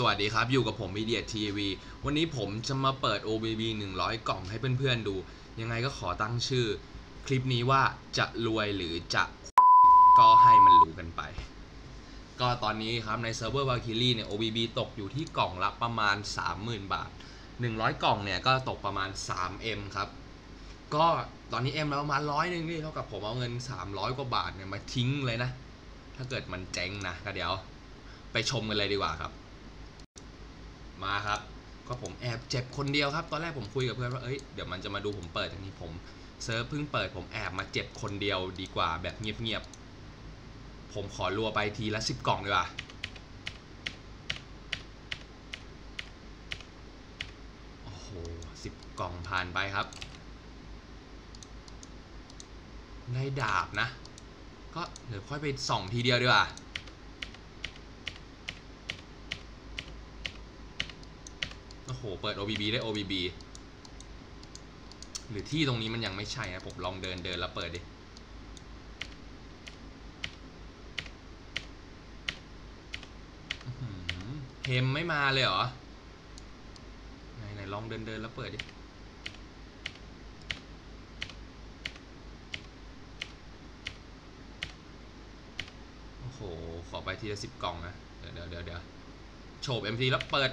สวัสดีครับ อยู่กับผมมีเดียทีวีวันนี้ผมจะมาเปิด OBB 100 กล่องให้เพื่อนๆดู ยังไงก็ขอตั้งชื่อ คลิปนี้ว่าจะรวยหรือจะก็ให้มันรู้กันไป ก็ตอนนี้ครับในเซิร์ฟเวอร์ Valkyrie เนี่ย OBB ตกอยู่ที่กล่องละประมาณ 30,000 บาท 100 กล่องเนี่ยก็ตกประมาณ 3M ครับ ก็ตอนนี้ M แล้วประมาณร้อยหนึ่งนี่เท่ากับผมเอาเงิน 300 กว่าบาทเนี่ยมาทิ้งเลยนะ ถ้าเกิดมันเจ๊งนะก็เดี๋ยวไปชมกันเลยดีกว่าครับ มาครับก็ผมแอบเจ็บคนเดียวครับ ตอนแรกผมคุยกับเพื่อนว่าเอ้ยเดี๋ยวมันจะมาดูผมเปิดทีนี้ผมเซิร์ฟเพิ่งเปิดผมแอบมาเจ็บคนเดียวดีกว่าแบบเงียบๆผมขอรัวไปทีละสิบกล่องดีกว่าโอ้โหสิบกล่องผ่านไปครับได้ดาบนะ ก็เดี๋ยวค่อยไปส่องทีเดียวดีกว่า โอ้โห เปิด OBB ได้ OBB หรือที่ตรงนี้มันยังไม่ใช่นะ ผมลองเดินเดินแล้วเปิดดิเฮมไม่มาเลยเหรอ ไหนไหนลองเดินเดินแล้วเปิดดิ โอ้โห ขอไปทีละสิบกล่องนะ เดี๋ยวเดี๋ยวเดี๋ยวเดี๋ยวโฉบ MT แล้วเปิด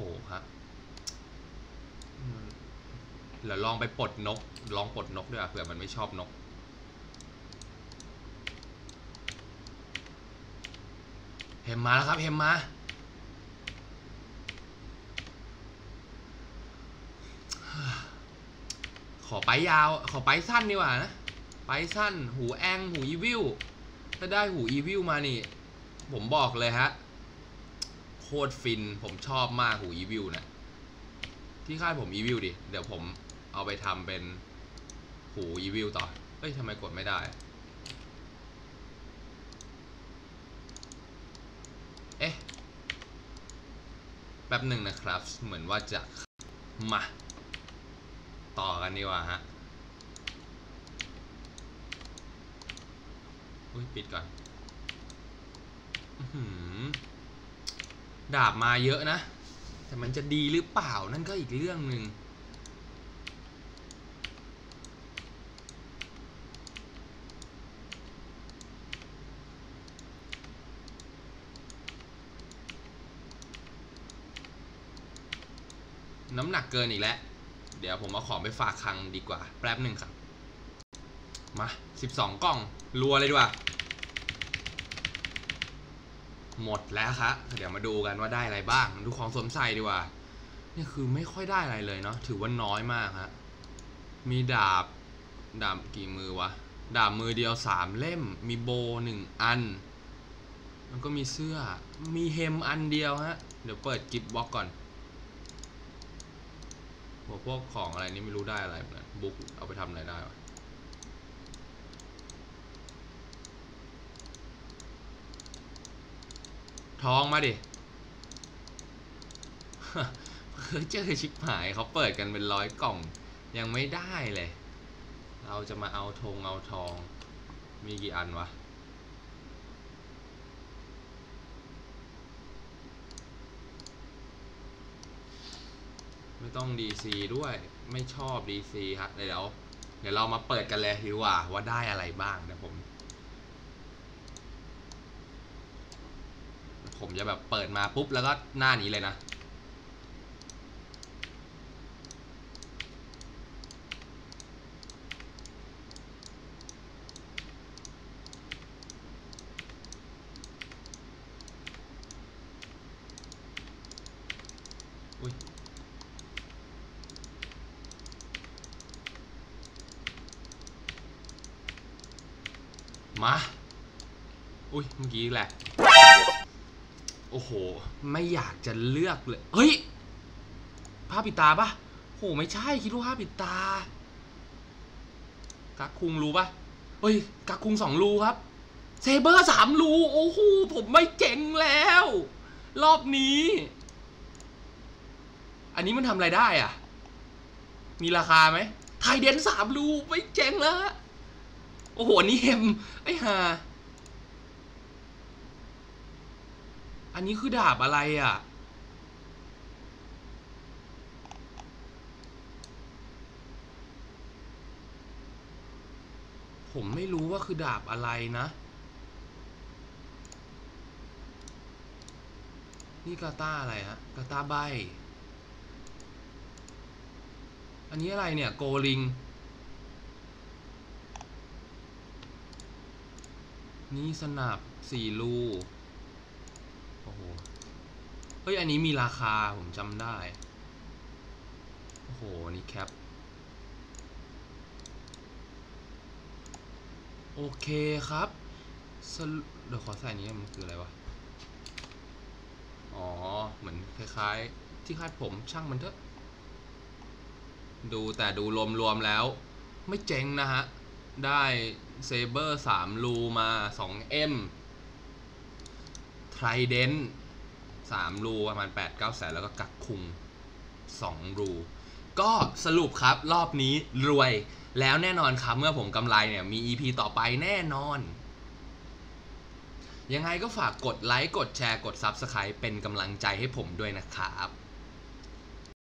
โอ้โหครับอืมเดี๋ยวลองไปปลดนก ลองปลดนกด้วยอะเผื่อมันไม่ชอบนกเฮมมาแล้วครับเฮมมาขอไปยาว ขอไปสั้นดีกว่านะ ไปสั้น หูแอง หูอีวิลถ้าได้หูอีวิลมานี่ ผมบอกเลยฮะ คตรฟิน ผมชอบมากหูอีวิลนะที่ค่ายผมอีวิลดิ เดี๋ยวผมเอาไปทำเป็นหูอีวิลต่อเฮ้ยทำไมกดไม่ได้ เอ๊ะ แป๊บหนึ่งนะครับ เหมือนว่าจะมา ต่อกันดีกว่าฮะอุ้ยปิดก่อน อื้อหือ ดาบมาเยอะนะ แต่มันจะดีหรือเปล่านั่นก็อีกเรื่องหนึ่งน้ำหนักเกินอีกแล้ว เดี๋ยวผมเอาของไปฝากคังดีกว่า แป๊บหนึ่งครับ มา 12 กล่อง รัวเลยดีกว่า หมดแล้วครับเดี๋ยวมาดูกันว่าได้อะไรบ้าง ดูของสวมใส่ดีกว่านี่คือไม่ค่อยได้อะไรเลยเนาะถือว่าน้อยมากฮะมีดาบ ดาบกี่มือวะ ดาบมือเดียวสามเล่ม มีโบหนึ่งอัน แล้วก็มีเสื้อ มีเฮมอันเดียวฮะ เดี๋ยวเปิดกิฟต์บ็อกก่อนหัวพวกของอะไรนี่ไม่รู้ได้อะไรเหมือนกันบุ๊กเอาไปทำอะไรได้วะ ทองมาดิเจอชิบหายเขาเปิดกันเป็นร้อยกล่อง ยังไม่ได้เลย เราจะมาเอาธงเอาทอง มีกี่อันวะไม่ต้อง DC ด้วยไม่ชอบ DC ครับเดี๋ยวเดี๋ยวเรามาเปิดกันเลยดีกว่าว่าได้อะไรบ้างนะผม ผมจะแบบเปิดมาปุ๊บแล้วก็หน้านี้เลยนะ มา อุ้ยเมื่อกี้แหละ โอ้โห ไม่อยากจะเลือกเลย เฮ้ยผ้าปิดตาปะโหไม่ใช่คิดว่าผ้าปิดตา กักคุงรู้ปะเฮ้ย กักคุงสองรูครับ เซเบอร์สามรูโอ้โหผมไม่เจ๋งแล้ว รอบนี้ อันนี้มันทำอะไรได้อะ มีราคาไหมไทยเดนสามรูไม่เจ๋งแล้วฮะโอ้โห อันนี่เฮมไอ้ห่า อันนี้คือดาบอะไรอะ ผมไม่รู้ว่าคือดาบอะไรนะ นี่กาตาอะไรฮะกาตาใบ อันนี้อะไรเนี่ย โกลิง นี่สนับสี่รู ฮ้ย อันนี้มีราคาผมจำได้ โอ้โห นี่แคป โอเคครับ เดี๋ยวขอใส่นี้มันคืออะไรวะ อ๋อ เหมือนคล้ายๆ ที่คาดผมช่างมันเถอะ ดูแต่ดูรวมๆแล้ว ไม่เจ๊งนะฮะ ได้เซเบอร์3รูมา 2M ไทรเดน 3 รูประมาณ 8-9แสนแล้วก็กักคุง 2 รู ก็สรุปครับรอบนี้รวยแล้วแน่นอนครับ เมื่อผมกำไรเนี่ยมี EP ต่อไปแน่นอน ยังไงก็ฝากกดไลค์ กดแชร์ กด Subscribe เป็นกำลังใจให้ผมด้วยนะครับ